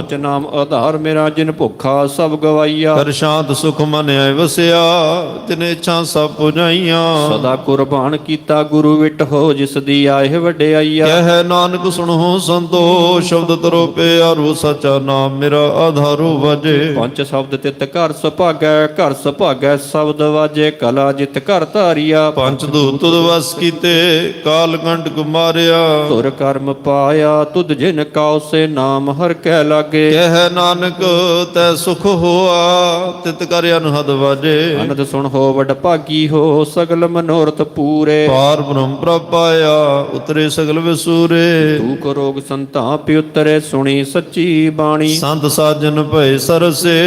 ਅਚ ਨਾਮ ਆਧਾਰ ਮੇਰਾ ਜਿਨ ਭੁੱਖਾ ਸਭ ਗਵਾਈਆ। ਕਰ ਸ਼ਾਂਤ ਸੁਖ ਮਨ ਆਇ ਵਸਿਆ ਤਿਨੇ ਇੱਛਾ ਸਭ ਪੁਜਾਈਆਂ। ਸਦਾ ਕੁਰਬਾਨ ਕੀਤਾ ਗੁਰੂ ਵਿਟ ਹੋ ਜਿਸ ਦੀ ਆਏ ਵਡਿਆਈਆ। ਕਹਿ ਨਾਨਕ ਸੁਣੋ ਸੰਤੋ ਸ਼ਬਦ ਤਰੋ ਪਿਆਰੋ ਸਚਾ ਨਾਮ ਮੇਰਾ ਆਧਾਰੋ ਵਜੇ ਪੰਜ ਸ਼ਬਦ ਤਿਤ ਘਰ ਸੁਭਾਗੈ ਘਰ ਸੁਭਾਗੈ ਸ਼ਬਦ ਵਾਜੇ ਕਲਾ ਜਿਤ ਘਰ ਧਾਰੀਆ। ਪੰਚ ਦੂਤ ਤੁਧ ਵਸ ਕੀਤੇ ਕਾਲ ਕੰਡ ਕੁਮਾਰਿਆ ਧੁਰ ਕਰਮ ਪਾਇਆ ਤੁਧ ਜਿਨ ਕਾਉ ਸੇ ਨਾਮ ਹਰ ਕਹਿ ਲਾਗੇ ਕਹਿ ਨਾਨਕ ਤੈ ਸੁਖ ਹੋਆ ਤਿਤ ਕਰ ਅਨਹਦ ਵਾਜੇ। ਅਨੰਦ ਸੁਣ ਹੋ ਵਡ ਭਾਗੀ ਹੋ ਸਗਲ ਮਨੋਰਥ ਪੂਰੇ। ਪਾਰ ਬ੍ਰਹਮ ਪ੍ਰਪਾਇਆ ਉਤਰੇ ਸਗਲ ਵਿਸੂਰੇ। ਤੂ ਕੋ ਰੋਗ ਸੰਤਾਪ ਉਤਰੇ ਸੁਣੀ ਸੱਚੀ ਬਾਣੀ। ਸੰਤ ਸਾਜਨ ਭਏ ਸਰਸੇ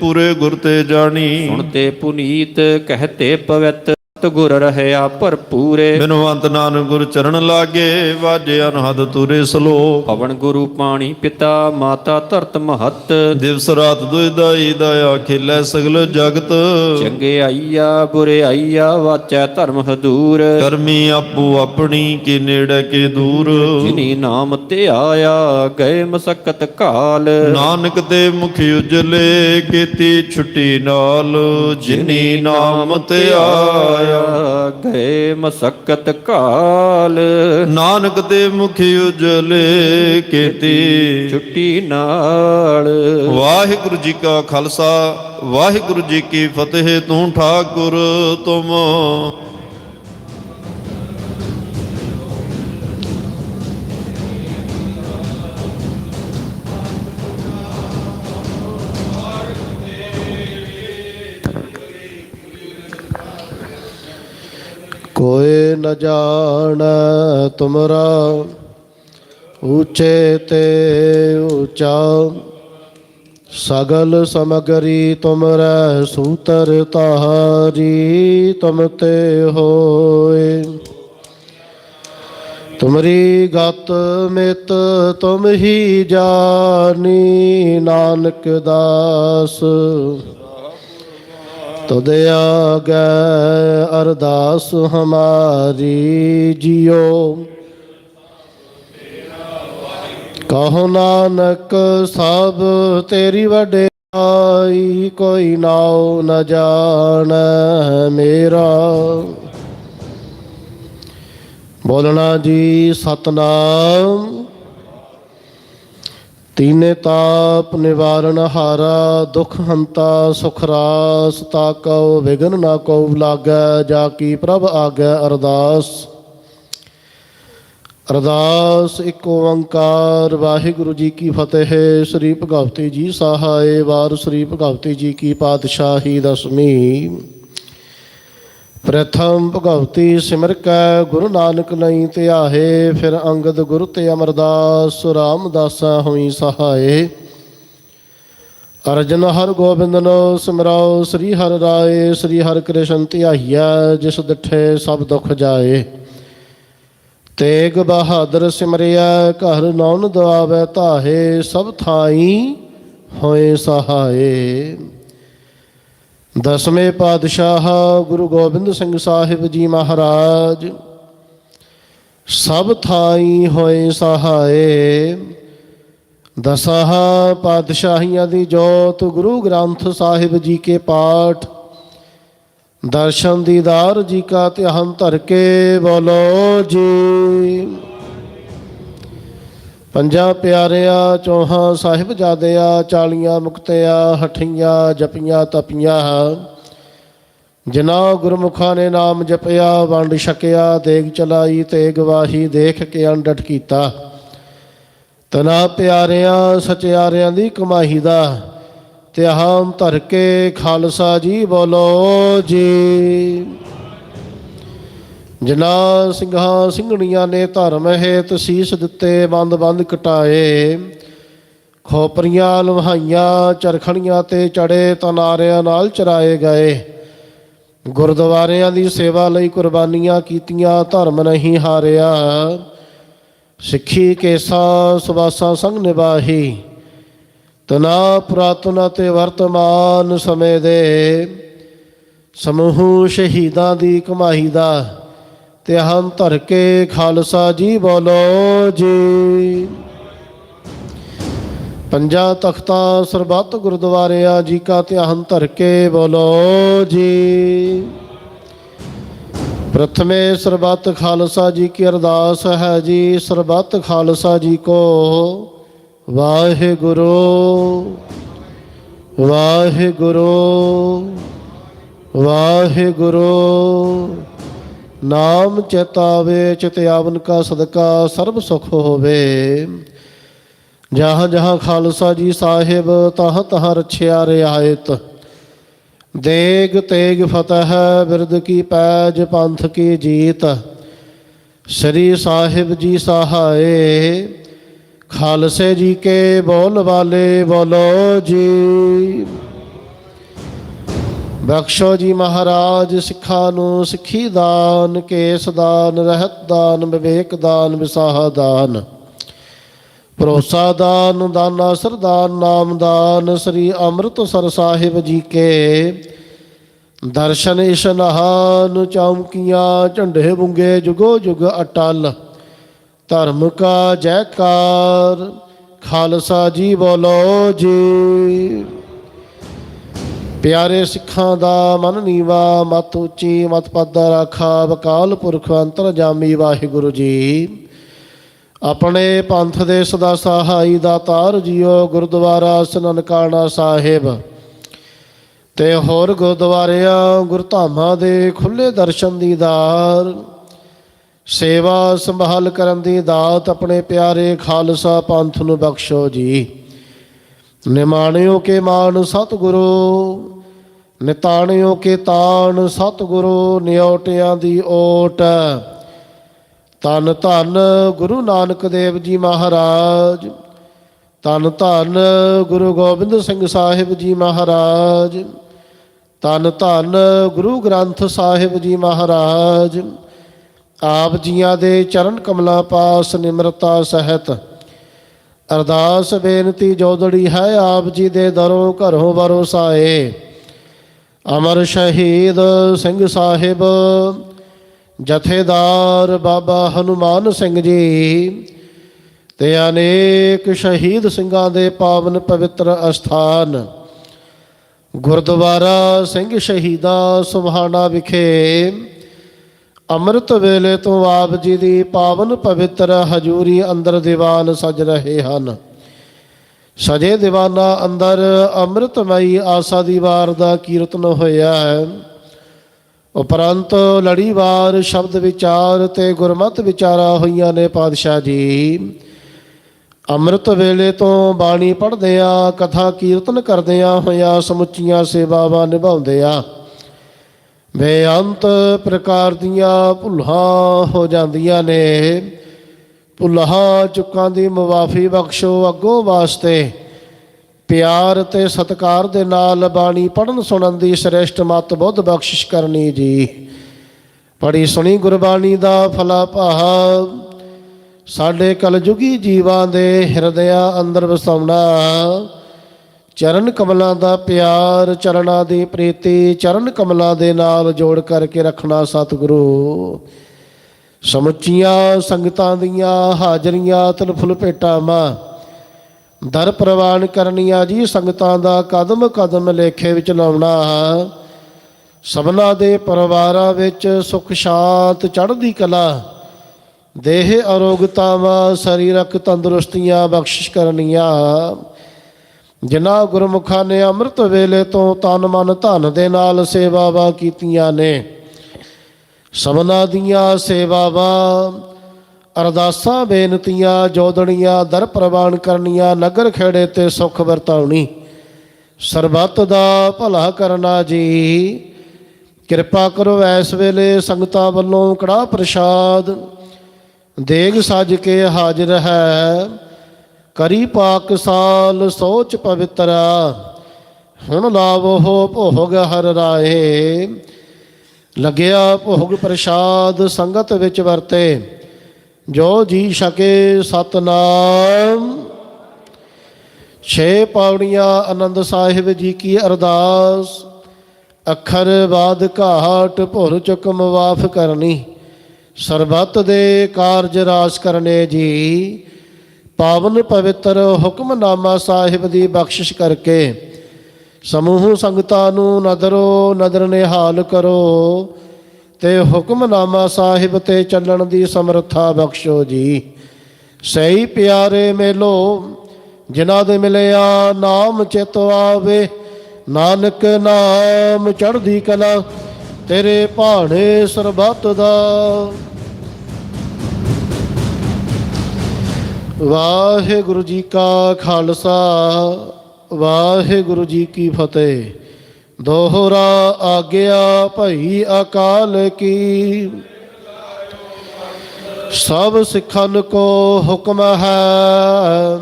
ਪੂਰੇ ਗੁਰ ਤੇ ਜਾਣੀ। ਸੁਣਤੇ ਪੁਨੀਤ ਕਹਤੇ ਪਵਿੱਤ। ਗੁਰ ਰਹਿਆ ਭਰਪੂਰੇ। ਬਿਨਵੰਤ ਨਾਨਕ ਗੁਰ ਚਰਨ ਲਾਗੇ ਵਾਜੇ ਅਨਹਦ ਤੁਰੇ ਸਲੋ ਪਵਨ ਗੁਰੂ ਪਾਣੀ ਪਿਤਾ ਮਾਤਾ ਧਰਤ ਮਹੱਤ। ਦਿਵਸ ਰਾਤ ਦੁਇਦਾਈ ਦਇਆ ਖਿਲੇ ਸਗਲ ਜਗਤ। ਚੰਗੇ ਆਈਆ ਬੁਰੇ ਆਈਆ ਵਾਚੈ ਧਰਮ ਹਦੂਰ। ਕਰਮੀ ਆਪੋ ਆਪਣੀ ਕੀ ਨੇੜੇ ਕੀ ਦੂਰ। ਜਿਨੀ ਨਾਮ ਤੇ ਆਇਆ ਗਏ ਮਸਕਤ ਕਾਲ। ਨਾਨਕ ਤੇ ਮੁਖ ਉਜਲੇ ਕੀਤੀ ਛੁੱਟੀ ਨਾਲ। ਜਿਨੀ ਨਾਮ ਤੇ ਆਇਆ ਗਏ ਮਸਕਤ ਕਾਲ। ਨਾਨਕ ਤੇ ਮੁਖ ਉਜਲੇ ਕੀਤੀ। ਛੁੱਟੀ ਨਾਲ। ਵਾਹਿਗੁਰੂ ਜੀ ਕਾ ਖਾਲਸਾ ਵਾਹਿਗੁਰੂ ਜੀ ਕੀ ਫਤਿਹ ਤੂੰ ਠਾਕੁਰ ਤੁਮ। ਨ ਜਾਣ ਤੁਮਰਾ, ਉੱਚੇ ਤੇ ਉੱਚਾ। ਸਗਲ ਸਮਗਰੀ ਤੁਮਰੈ ਸੂਤਰ ਤਾਰੀ ਤੁਮ ਤੇ ਹੋਏ। ਤੁਮਰੀ ਗਤ ਮਿਤ ਤੁਮ ਹੀ ਜਾਨੀ, ਨਾਨਕ ਦਾਸ। ਤੁਧ ਆਗੈ ਅਰਦਾਸ ਹਮਾਰੀ ਜਿਉ ਕਹੋ ਨਾਨਕ, ਸਭ ਤੇਰੀ ਵਡਿਆਈ ਕੋਈ ਨਾਉ ਨ ਜਾਣੈ ਮੇਰਾ। ਬੋਲਣਾ ਜੀ, ਸਤਨਾਮ। ਤੀਨੇ ਤਾਪ ਨਿਵਾਰਨ ਹਾਰਾ, ਦੁਖ ਹੰਤਾ ਸੁਖ ਰਾਸ ਤਾਕਉ ਵਿਗਨ ਨਾ ਕੋ ਲਾਗੈ, ਜਾ ਕੀ ਪ੍ਰਭ ਆਗੈ ਅਰਦਾਸ। ਅਰਦਾਸ ਇੱਕ ਓੰਕਾਰ, ਵਾਹਿਗੁਰੂ ਜੀ ਕੀ ਫਤਿਹ, ਸ੍ਰੀ ਭਗਵਤੀ ਜੀ ਸਹਾਏ, ਵਾਰ ਸ੍ਰੀ ਭਗਵਤੀ ਜੀ ਕੀ ਪਾਤਸ਼ਾਹੀ ਦਸਮੀ। ਪ੍ਰਥਮ ਭਗਵਤੀ ਸਿਮਰ ਕੈ, ਗੁਰੂ ਨਾਨਕ ਨਹੀਂ ਧਿਆਹੇ, ਫਿਰ ਅੰਗਦ ਗੁਰ ਤੇ ਅਮਰਦਾਸ, ਰਾਮਦਾਸਾ ਹੋਈ ਸਹਾਏ। ਅਰਜਨ ਹਰ ਗੋਬਿੰਦਨੋ, ਸਿਮਰਾਓ ਸ੍ਰੀ ਹਰਿ ਰਾਏ, ਸ੍ਰੀ ਹਰਿ ਕ੍ਰਿਸ਼ਨ ਧਿਆਈਆ ਜਿਸ ਡਿਠੇ ਸਭ ਦੁਖ ਜਾਏ। ਤੇਗ ਬਹਾਦਰ ਸਿਮਰਿਆ ਘਰ ਨੌਨ ਦਵਾਵੇ ਧਾਹੇ, ਸਭ ਥਾਈ ਹੋਏ ਸਹਾਏ। ਦਸਵੇਂ ਪਾਤਸ਼ਾਹ ਗੁਰੂ ਗੋਬਿੰਦ ਸਿੰਘ ਸਾਹਿਬ ਜੀ ਮਹਾਰਾਜ, ਸਭ ਥਾਈ ਹੋਏ ਸਹਾਏ। ਦਸਾਹ ਪਾਤਸ਼ਾਹੀਆਂ ਦੀ ਜੋਤ ਗੁਰੂ ਗ੍ਰੰਥ ਸਾਹਿਬ ਜੀ ਕੇ ਪਾਠ, ਦਰਸ਼ਨ ਦੀਦਾਰ ਜੀ ਕਾ ਧਿਆਨ ਧਰ ਕੇ ਬੋਲੋ ਜੀ। ਪੰਜਾਂ ਪਿਆਰਿਆਂ ਚੌਹਾਂ ਸਾਹਿਬਜ਼ਾਦਿਆਂ ਚਾਲੀਆਂ ਮੁਕਤਿਆਂ, ਹਠੀਆਂ ਜਪੀਆਂ ਤਪੀਆਂ। ਜਿਨ੍ਹਾਂ ਗੁਰਮੁਖਾਂ ਨੇ ਨਾਮ ਜਪਿਆ, ਵੰਡ ਛਕਿਆ, ਦੇਗ ਚਲਾਈ ਤੇ ਗਵਾਹੀ ਦੇਖ ਕੇ ਅੰਡਟ ਕੀਤਾ। ਤਨਾ ਪਿਆਰਿਆਂ, ਸਚਿਆਰਿਆਂ ਦੀ ਕਮਾਈ ਦਾ, ਧਿਆਨ ਧਰ ਕੇ ਖਾਲਸਾ ਜੀ ਬੋਲੋ ਜੀ। ਜਿਨ੍ਹਾਂ ਸਿੰਘਾਂ ਸਿੰਘਣੀਆਂ ਨੇ ਧਰਮ ਹੇਤ ਸੀਸ ਦਿੱਤੇ, ਬੰਦ ਬੰਦ ਕਟਾਏ। ਖੋਪਰੀਆਂ ਲੁਹਾਈਆਂ, ਚਰਖਣੀਆਂ ਤੇ ਚੜੇ ਤਨਾਰਿਆਂ ਨਾਲ ਚਰਾਏ ਗਏ। ਗੁਰਦੁਆਰਿਆਂ ਦੀ ਸੇਵਾ ਲਈ ਕੁਰਬਾਨੀਆਂ ਕੀਤੀਆਂ, ਧਰਮ ਨਹੀਂ ਹਾਰਿਆ। ਸਿੱਖੀ ਕੇਸਾ ਸੁਬਾਸਾਂ ਸੰਗ ਨਿਭਾਹੀ। ਤਨਾ ਪੁਰਾਤਨ ਤੇ ਵਰਤਮਾਨ ਸਮੇਂ ਦੇ ਸਮੂਹ ਸ਼ਹੀਦਾਂ ਦੀ ਕਮਾਈ ਦਾ ਧਿਆਨ ਧਰ ਕੇ ਖਾਲਸਾ ਜੀ ਬੋਲੋ ਜੀ। ਪੰਜਾ ਤਖਤਾਂ ਸਰਬੱਤ ਗੁਰਦੁਆਰਿਆਂ ਜੀ ਕਾ ਧਿਆਨ ਧਰ ਕੇ ਬੋਲੋ ਜੀ। ਪ੍ਰਥਮੇ ਸਰਬੱਤ ਖਾਲਸਾ ਜੀ ਕੀ ਅਰਦਾਸ ਹੈ ਜੀ, ਸਰਬੱਤ ਖਾਲਸਾ ਜੀ ਕੋ ਵਾਹਿਗੁਰੂ ਵਾਹਿਗੁਰੂ ਵਾਹਿਗੁਰੂ। ਨਾਮ ਚੇਤਾਵੇ ਚਿਤਿਆਵਨ ਕਾ ਸਦਕਾ, ਸਰਬ ਸੁਖ ਹੋਵੇ। ਜਹਾਂ ਜਹਾਂ ਖਾਲਸਾ ਜੀ ਸਾਹਿਬ, ਤਹ ਤਹ ਰਛਿਆ ਰਿਆਇਤ। ਦੇਗ ਤੇਗ ਫਤਹ ਬਿਰਦ ਕੀ ਪੈਜ, ਪੰਥ ਕੀ ਜੀਤ। ਸ੍ਰੀ ਸਾਹਿਬ ਜੀ ਸਹਾਏ, ਖਾਲਸੇ ਜੀ ਕੇ ਬੋਲ ਵਾਲੇ ਬੋਲੋ ਜੀ। ਬਖਸ਼ੋ ਜੀ ਮਹਾਰਾਜ, ਸਿੱਖਾਂ ਨੂੰ ਸਿੱਖੀ ਦਾਨ, ਕੇਸ ਦਾਨ, ਰਹਿਤ ਦਾਨ, ਵਿਵੇਕ ਦਾਨ, ਵਿਸਾਹ ਦਾਨ। ਭਰੋਸਾ ਦਾਨ, ਦਾਨਾ ਸਰਦਾਨ ਨਾਮ ਦਾਨ, ਸ੍ਰੀ ਅੰਮ੍ਰਿਤਸਰ ਸਾਹਿਬ ਜੀ ਕੇ। ਦਰਸ਼ਨ ਇਸ਼ਨਾਨ ਚੌਂਕੀਆਂ, ਝੰਡੇ ਬੁੰਗੇ ਜੁਗੋ ਜੁਗ ਅਟਲ। ਧਰਮ ਕਾ ਜੈਕਾਰ, ਖਾਲਸਾ ਜੀ ਬੋਲੋ ਜੀ। ਪਿਆਰੇ ਸਿੱਖਾਂ ਦਾ ਮਨ ਨੀਵਾ, ਮਤ ਉੱਚੀ, ਮਤ ਪੱਦਾ ਰਾਖਾ ਵਕਾਲ ਪੁਰਖ ਅੰਤਰ ਜਾਮੀ ਵਾਹਿਗੁਰੂ ਜੀ। ਆਪਣੇ ਪੰਥ ਦੇ ਸਦਾ ਸਹਾਈ ਦਾ ਤਾਰ ਜੀਓ, ਗੁਰਦੁਆਰਾ ਸਨਨਕਾਣਾ ਸਾਹਿਬ। ਤੇ ਹੋਰ ਗੁਰਦੁਆਰਿਆਂ ਗੁਰਧਾਮਾਂ ਦੇ ਖੁੱਲੇ ਦਰਸ਼ਨ ਦੀ ਦੀਦਾਰ ਸੇਵਾ ਸੰਭਾਲ ਕਰਨ ਦੀ ਦਾਤ ਆਪਣੇ ਪਿਆਰੇ ਖਾਲਸਾ ਪੰਥ ਨੂੰ ਬਖਸ਼ੋ ਜੀ। ਨਿਮਾਣਿਓ ਕੇ ਮਾਨ ਸਤਿਗੁਰੂ, ਨਿਤਾਣਿਓ ਕੇ ਤਾਣ ਸਤਿਗੁਰੂ, ਨਿਉਟਿਆਂ ਦੀ ਓਟ। ਤਨ ਧੰਨ ਗੁਰੂ ਨਾਨਕ ਦੇਵ ਜੀ ਮਹਾਰਾਜ ਤਨ ਧੰਨ ਗੁਰੂ ਗੋਬਿੰਦ ਸਿੰਘ ਸਾਹਿਬ ਜੀ ਮਹਾਰਾਜ ਤਨ ਧੰਨ ਗੁਰੂ ਗ੍ਰੰਥ ਸਾਹਿਬ ਜੀ ਮਹਾਰਾਜ। ਆਪ ਜੀਆਂ ਦੇ ਚਰਨ ਕਮਲਾਂ ਪਾਸ ਨਿਮਰਤਾ ਸਹਿਤ ਅਰਦਾਸ ਬੇਨਤੀ ਜੋਦੜੀ ਹੈ ਆਪ ਜੀ ਦੇ ਦਰੋਂ ਘਰੋਂ ਵਰੋਸਾਏ ਅਮਰ ਸ਼ਹੀਦ ਸਿੰਘ ਸਾਹਿਬ, ਜਥੇਦਾਰ ਬਾਬਾ ਹਨੂਮਾਨ ਸਿੰਘ ਜੀ ਤੇ ਅਨੇਕ ਸ਼ਹੀਦ ਸਿੰਘਾਂ ਦੇ ਪਾਵਨ ਪਵਿੱਤਰ ਅਸਥਾਨ। ਗੁਰਦੁਆਰਾ ਸਿੰਘ ਸ਼ਹੀਦਾ ਸੁਭਾਣਾ ਵਿਖੇ ਅੰਮ੍ਰਿਤ ਵੇਲੇ ਤੋਂ ਆਪ ਜੀ ਦੀ ਪਾਵਨ ਪਵਿੱਤਰ ਹਜੂਰੀ ਅੰਦਰ ਦੀਵਾਨ ਸਜ ਰਹੇ ਹਨ। ਸਜੇ ਦੀਵਾਨਾ ਅੰਦਰ ਅੰਮ੍ਰਿਤਮਈ ਆਸਾ ਦੀ ਵਾਰ ਦਾ ਕੀਰਤਨ ਹੋਇਆ ਹੈ। ਉਪਰੰਤ ਲੜੀਵਾਰ ਸ਼ਬਦ ਵਿਚਾਰ ਤੇ ਗੁਰਮਤ ਵਿਚਾਰਾ ਹੋਈਆਂ ਨੇ ਪਾਤਸ਼ਾਹ ਜੀ। ਅੰਮ੍ਰਿਤ ਵੇਲੇ ਤੋਂ ਬਾਣੀ ਪੜ੍ਹਦੇ ਆ ਕਥਾ ਕੀਰਤਨ ਕਰਦੇ ਆ ਹੋਇਆ ਸਮੁੱਚੀਆਂ ਸੇਵਾਵਾਂ ਨਿਭਾਉਂਦੇ ਆ ਬੇਅੰਤ ਪ੍ਰਕਾਰ ਦੀਆਂ ਭੁੱਲਾਂ ਹੋ ਜਾਂਦੀਆਂ ਨੇ। ਭੁੱਲਾਂ ਚੁੱਕਾਂ ਦੀ ਮੁਆਫੀ ਬਖਸ਼ੋ ਅੱਗੋਂ ਵਾਸਤੇ। ਪਿਆਰ ਤੇ ਸਤਿਕਾਰ ਦੇ ਨਾਲ ਬਾਣੀ ਪੜਨ ਸੁਣਨ ਦੀ ਸ੍ਰੇਸ਼ਟ ਮਤ ਬੁੱਧ ਬਖਸ਼ਿਸ਼ ਕਰਨੀ ਜੀ। ਪੜੀ ਸੁਣੀ ਗੁਰਬਾਣੀ ਦਾ ਫਲਾ ਭਾਵ ਸਾਡੇ ਕਲਯੁਗੀ ਜੀਵਾਂ ਦੇ ਹਿਰਦਿਆਂ ਅੰਦਰ ਵਸਾਉਣਾ। ਚਰਨ ਕਮਲਾਂ ਦਾ ਪਿਆਰ ਚਰਨਾਂ ਦੀ ਪ੍ਰੀਤੀ, ਚਰਨ ਕਮਲਾਂ ਦੇ ਨਾਲ ਜੋੜ ਕਰਕੇ ਰੱਖਣਾ ਸਤਿਗੁਰੂ। ਸਮੁੱਚੀਆਂ ਸੰਗਤਾਂ ਦੀਆਂ ਹਾਜ਼ਰੀਆਂ ਤਲਫੁਲ ਭੇਟਾਵਾਂ। ਦਰ ਪ੍ਰਵਾਨ ਕਰਨੀਆਂ ਜੀ, ਸੰਗਤਾਂ ਦਾ ਕਦਮ ਕਦਮ ਲੇਖੇ ਵਿੱਚ ਲਾਉਣਾ। ਸਭਨਾ ਦੇ ਪਰਿਵਾਰਾਂ ਵਿੱਚ ਸੁਖ ਸ਼ਾਂਤ ਚੜ੍ਹਦੀ ਕਲਾ। ਦੇਹ ਅਰੋਗਤਾਵਾਂ, ਸਰੀਰਕ ਤੰਦਰੁਸਤੀਆਂ ਬਖਸ਼ਿਸ਼ ਕਰਨੀਆਂ। ਜਿਨ੍ਹਾਂ ਗੁਰਮੁਖਾਂ ਨੇ ਅੰਮ੍ਰਿਤ ਵੇਲੇ ਤੋਂ ਤਨ ਮਨ ਧਨ ਦੇ ਨਾਲ ਸੇਵਾਵਾਂ ਕੀਤੀਆਂ ਨੇ। ਸਮਨਾ ਦੀਆਂ ਸੇਵਾਵਾਂ ਅਰਦਾਸਾਂ, ਬੇਨਤੀਆਂ ਜੋਦਣੀਆਂ ਦਰ ਪ੍ਰਵਾਨ ਕਰਨੀਆਂ, ਨਗਰ ਖੇੜੇ ਤੇ ਸੁਖ ਵਰਤਾਉਣੀ। ਸਰਬੱਤ ਦਾ ਭਲਾ ਕਰਨਾ ਜੀ। ਕਿਰਪਾ ਕਰੋ ਐਸ ਵੇਲੇ ਸੰਗਤਾਂ ਵੱਲੋਂ ਕੜਾ ਪ੍ਰਸ਼ਾਦ। ਦੇਗ ਸਜ ਕੇ ਹਾਜ਼ਰ ਹੈ। ਕਰੀ ਪਾਕ ਸਾਲ ਸੋਚ ਪਵਿੱਤਰਾ। ਹੁਣ ਲਾਵੋ ਭੋਗ ਹਰ ਰਾਏ। ਲੱਗਿਆ ਭੋਗ ਪ੍ਰਸ਼ਾਦ ਸੰਗਤ ਵਿੱਚ ਵਰਤੇ। ਜੋ ਜੀ ਛਕੇ ਸਤਨਾਮ। ਛੇ ਪੌੜੀਆਂ ਆਨੰਦ ਸਾਹਿਬ ਜੀ ਕੀ ਅਰਦਾਸ। ਅੱਖਰ ਬਾਦ ਘਾਟ ਭੁਰ ਚੁੱਕ ਮਵਾਫ ਕਰਨੀ। ਸਰਬੱਤ ਦੇ ਕਾਰਜ ਰਾਸ ਕਰਨੇ ਜੀ। ਪਾਵਨ ਪਵਿੱਤਰ ਹੁਕਮਨਾਮਾ ਸਾਹਿਬ ਦੀ ਬਖਸ਼ਿਸ਼ ਕਰਕੇ ਸਮੂਹ ਸੰਗਤਾਂ ਨੂੰ ਨਦਰੋ ਨਦਰ ਨਿਹਾਲ ਕਰੋ ਤੇ ਹੁਕਮਨਾਮਾ ਸਾਹਿਬ ਤੇ ਚੱਲਣ ਦੀ ਸਮਰੱਥਾ ਬਖਸ਼ੋ ਜੀ। ਸਹੀ ਪਿਆਰੇ ਮੇਲੋ, ਜਿਨ੍ਹਾਂ ਦੇ ਮਿਲਿਆ ਨਾਮ ਚਿਤ ਆਵੇ, ਨਾਨਕ ਨਾਮ ਚੜ੍ਹਦੀ ਕਲਾ, ਤੇਰੇ ਭਾਣੇ ਸਰਬੱਤ ਦਾ। ਵਾਹਿਗੁਰੂ ਜੀ ਕਾ ਖਾਲਸਾ, ਵਾਹਿਗੁਰੂ ਜੀ ਕੀ ਫਤਿਹ। ਦੋਹਰਾ ਆਗਿਆ ਭਈ ਅਕਾਲ ਕੀ। ਸਭ ਸਿੱਖਨ ਕੋ ਹੁਕਮ ਹੈ।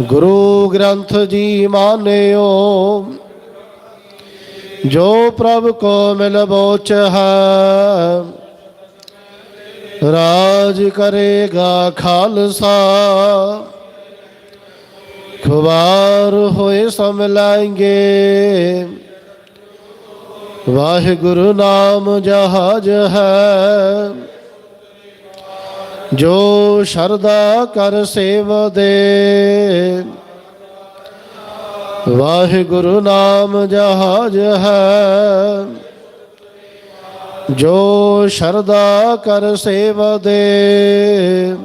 ਗੁਰੂ ਗ੍ਰੰਥ ਜੀ ਮਾਨਿਓ, ਜੋ ਪ੍ਰਭ ਕੋ ਮਿਲ ਬੋਚ ਹੈ। ਰਾਜ ਕਰੇਗਾ ਖਾਲਸਾ। ਖੁਬਾਰ ਹੋਏ ਸਮਲਾਏਂਗੇ ਵਾਹਿਗੁਰੂ ਨਾਮ ਜਹਾਜ ਹੈ। ਜੋ ਸ਼ਰਦਾ ਕਰ ਸੇਵ ਦੇ ਵਾਹਿਗੁਰੂ ਨਾਮ ਜਹਾਜ ਹੈ। ਜੋ ਸ਼ਰਦਾ ਕਰ ਸੇਵ ਦੇ।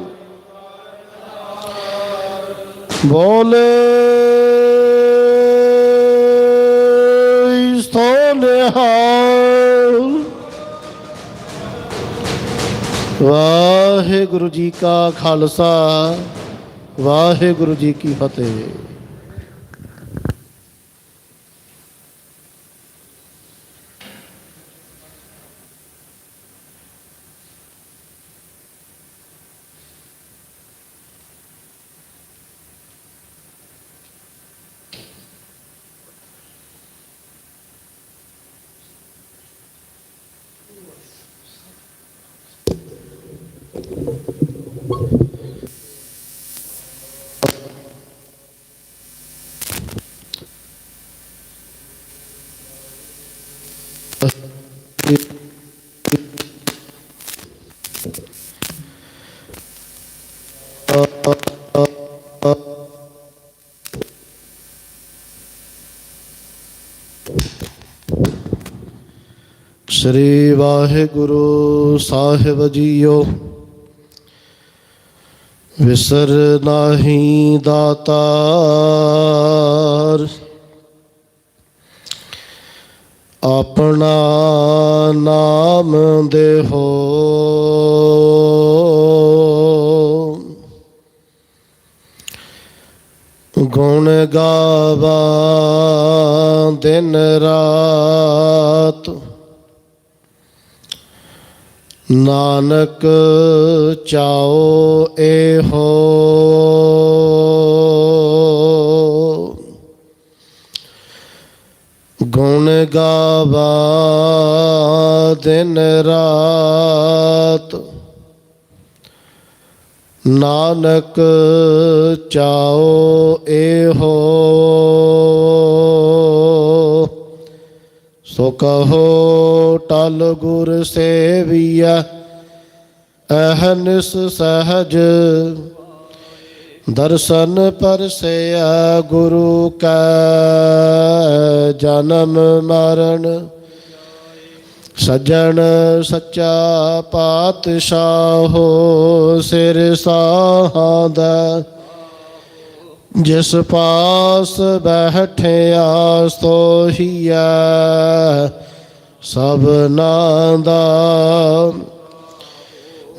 ਬੋਲੇ ਸੋਨਿਹਾਲ ਵਾਹਿਗੁਰੂ ਜੀ ਕਾ ਖਾਲਸਾ, ਵਾਹਿਗੁਰੂ ਜੀ ਕੀ ਫਤਿਹ। ਸ੍ਰੀ ਵਾਹਿਗੁਰੂ ਸਾਹਿਬ ਜੀਓ। ਵਿਸਰ ਨਾਹੀ ਦਾਤਾਰ। ਆਪਣਾ ਨਾਮ ਦੇਹੋ। ਗੁਣ ਗਾਵਾ ਦਿਨ ਰਾਤ। ਨਾਨਕ ਚਾਓ ਇਹੋ। ਗੁਣ ਗਾਵਾ ਦਿਨ ਰਾਤ। ਨਾਨਕ ਚਾਓ ਇਹੋ। ਸੋ ਕਹੋ ਟਲ ਗੁਰ ਸੇਵੀਆ ਅਹਨਿਸ ਸਹਜ। ਦਰਸ਼ਨ ਪਰਸਿਆ ਗੁਰੂ ਕਾ, ਜਨਮ ਮਰਨ। ਸੱਜਣ ਸੱਚਾ ਪਾਤਸ਼ਾਹ ਹੋ ਸਿਰ ਸਾਹਾਦਾ ਜਿਸ ਪਾਸ ਬੈਠਿਆ ਸੋਹੀਆ ਸਭਨਾ ਦਾ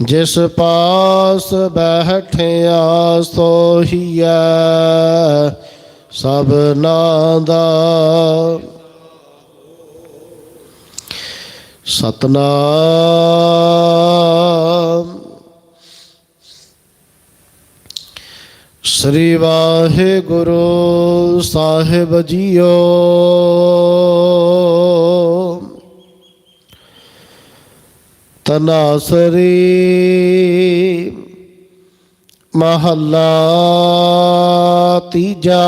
ਜਿਸ ਪਾਸ ਬੈਠਿਆ ਸੋਹੀਆ ਸਭਨਾ ਦਾ ਸਤਨਾਮ। ਸ੍ਰੀ ਵਾਹਿਗੁਰੂ ਸਾਹਿਬ ਜੀਓ। ਤਨਾਸਰੀ ਮਹੱਲਾ ਤੀਜਾ।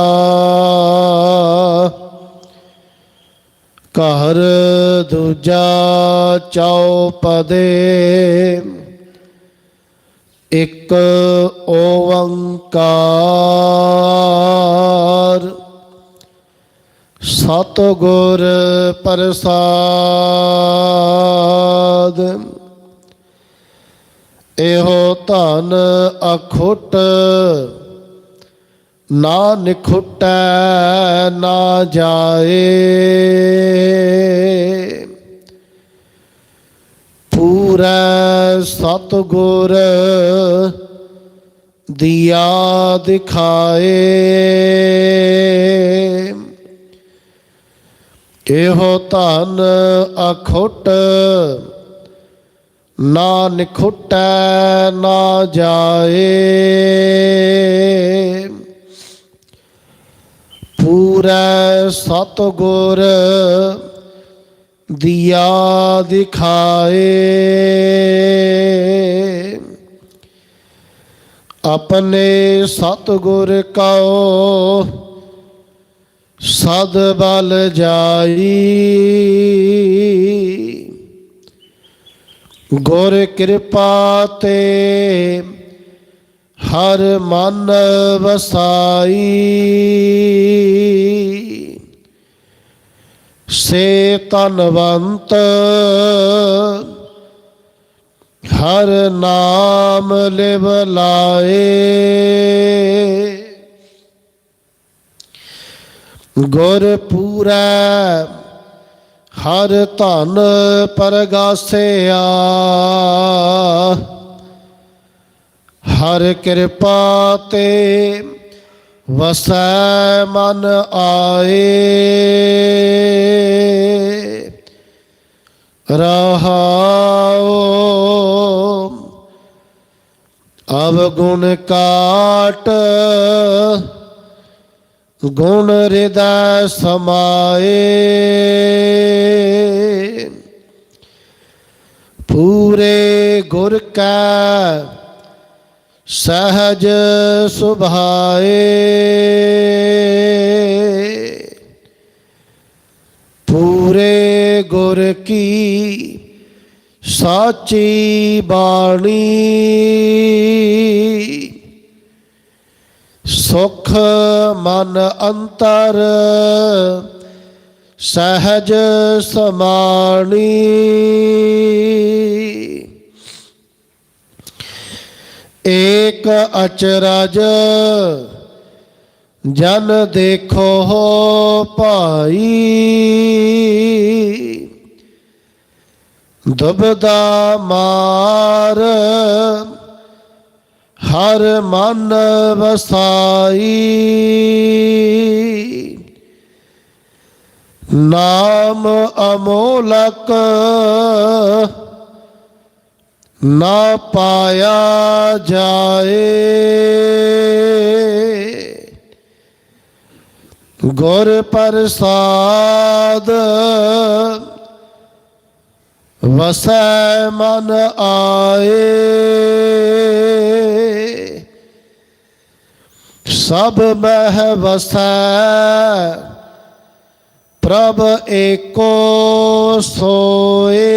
ਘਰ ਦੂਜਾ ਚੌਪਦੇ। ਇੱਕ ਓ ਓੰਕਾਰ। ਸਤਿਗੁਰ ਪ੍ਰਸਾਦ। ਇਹੋ ਧਨ ਅਖੁੱਟ ਨਾ ਨਿਖੁੱਟੈ ਨਾ ਜਾਏ। ਪੂਰਾ ਸਤਿਗੁਰ ਦਿਆ ਦਿਖਾਏ। ਇਹੋ ਧਨ ਅਖੁੱਟ ਨਾ ਨਿਖੁੱਟੈ ਨਾ ਜਾਏ। ਪੂਰਾ ਸਤਿਗੁਰ ਦਿਆ ਦਿਖਾਏ। ਆਪਣੇ ਸਤਿਗੁਰ ਕਉ ਸਦ ਬਲ ਜਾਈ। ਗੁਰ ਕਿਰਪਾ ਤੇ ਹਰ ਮਨ ਵਸਾਈ। ਸੇ ਤਨਵੰਤ ਹਰ ਨਾਮ ਲਿਵ ਲਾਏ। ਗੁਰ ਪੂਰਾ ਹਰ ਧਨ ਪਰਗਾਸਿਆ। ਹਰ ਕਿਰਪਾ ਤੇ ਵਸੈ ਮਨ ਆਏ। ਰਹਾਉ ਅਵਗੁਣ ਕਾਟ ਗੁਣ ਹਿਰਦੈ ਸਮਾਏ। ਪੂਰੇ ਗੁਰ ਕਾ ਸਹਜ ਸੁਭਾਏ। ਪੂਰੇ ਗੁਰ ਕੀ ਸਾਚੀ ਬਾਣੀ। ਸੁਖ ਮਨ ਅੰਤਰ ਸਹਜ ਸਮਾਣੀ। ਏਕ ਅਚਰਜ ਜਨ ਦੇਖੋ ਭਾਈ। ਦੁਬਦਾ ਮਾਰ ਹਰ ਮਨ ਵਸਾਈ। ਨਾਮ ਅਮੋਲਕ ਨਾ ਪਾਇਆ ਜਾਏ। ਗੁਰ ਪ੍ਰਸਾਦ ਵਸੈ ਮਨ ਆਏ। ਸਭ ਮਹਿ ਵਸੈ ਪ੍ਰਭ ਏਕੋ ਸੋਏ।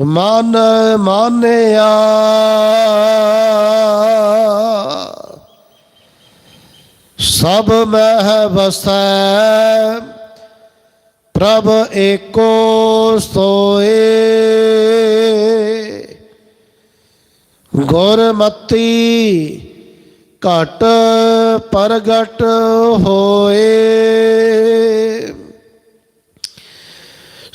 ਮਨ ਮਾਨਿਆ। ਸਭ ਮਹਿ ਵਸੈ ਪ੍ਰਭ ਏਕੋ ਸੋਏ। ਗੁਰਮਤੀ ਘਟ ਪ੍ਰਗਟ ਹੋਏ।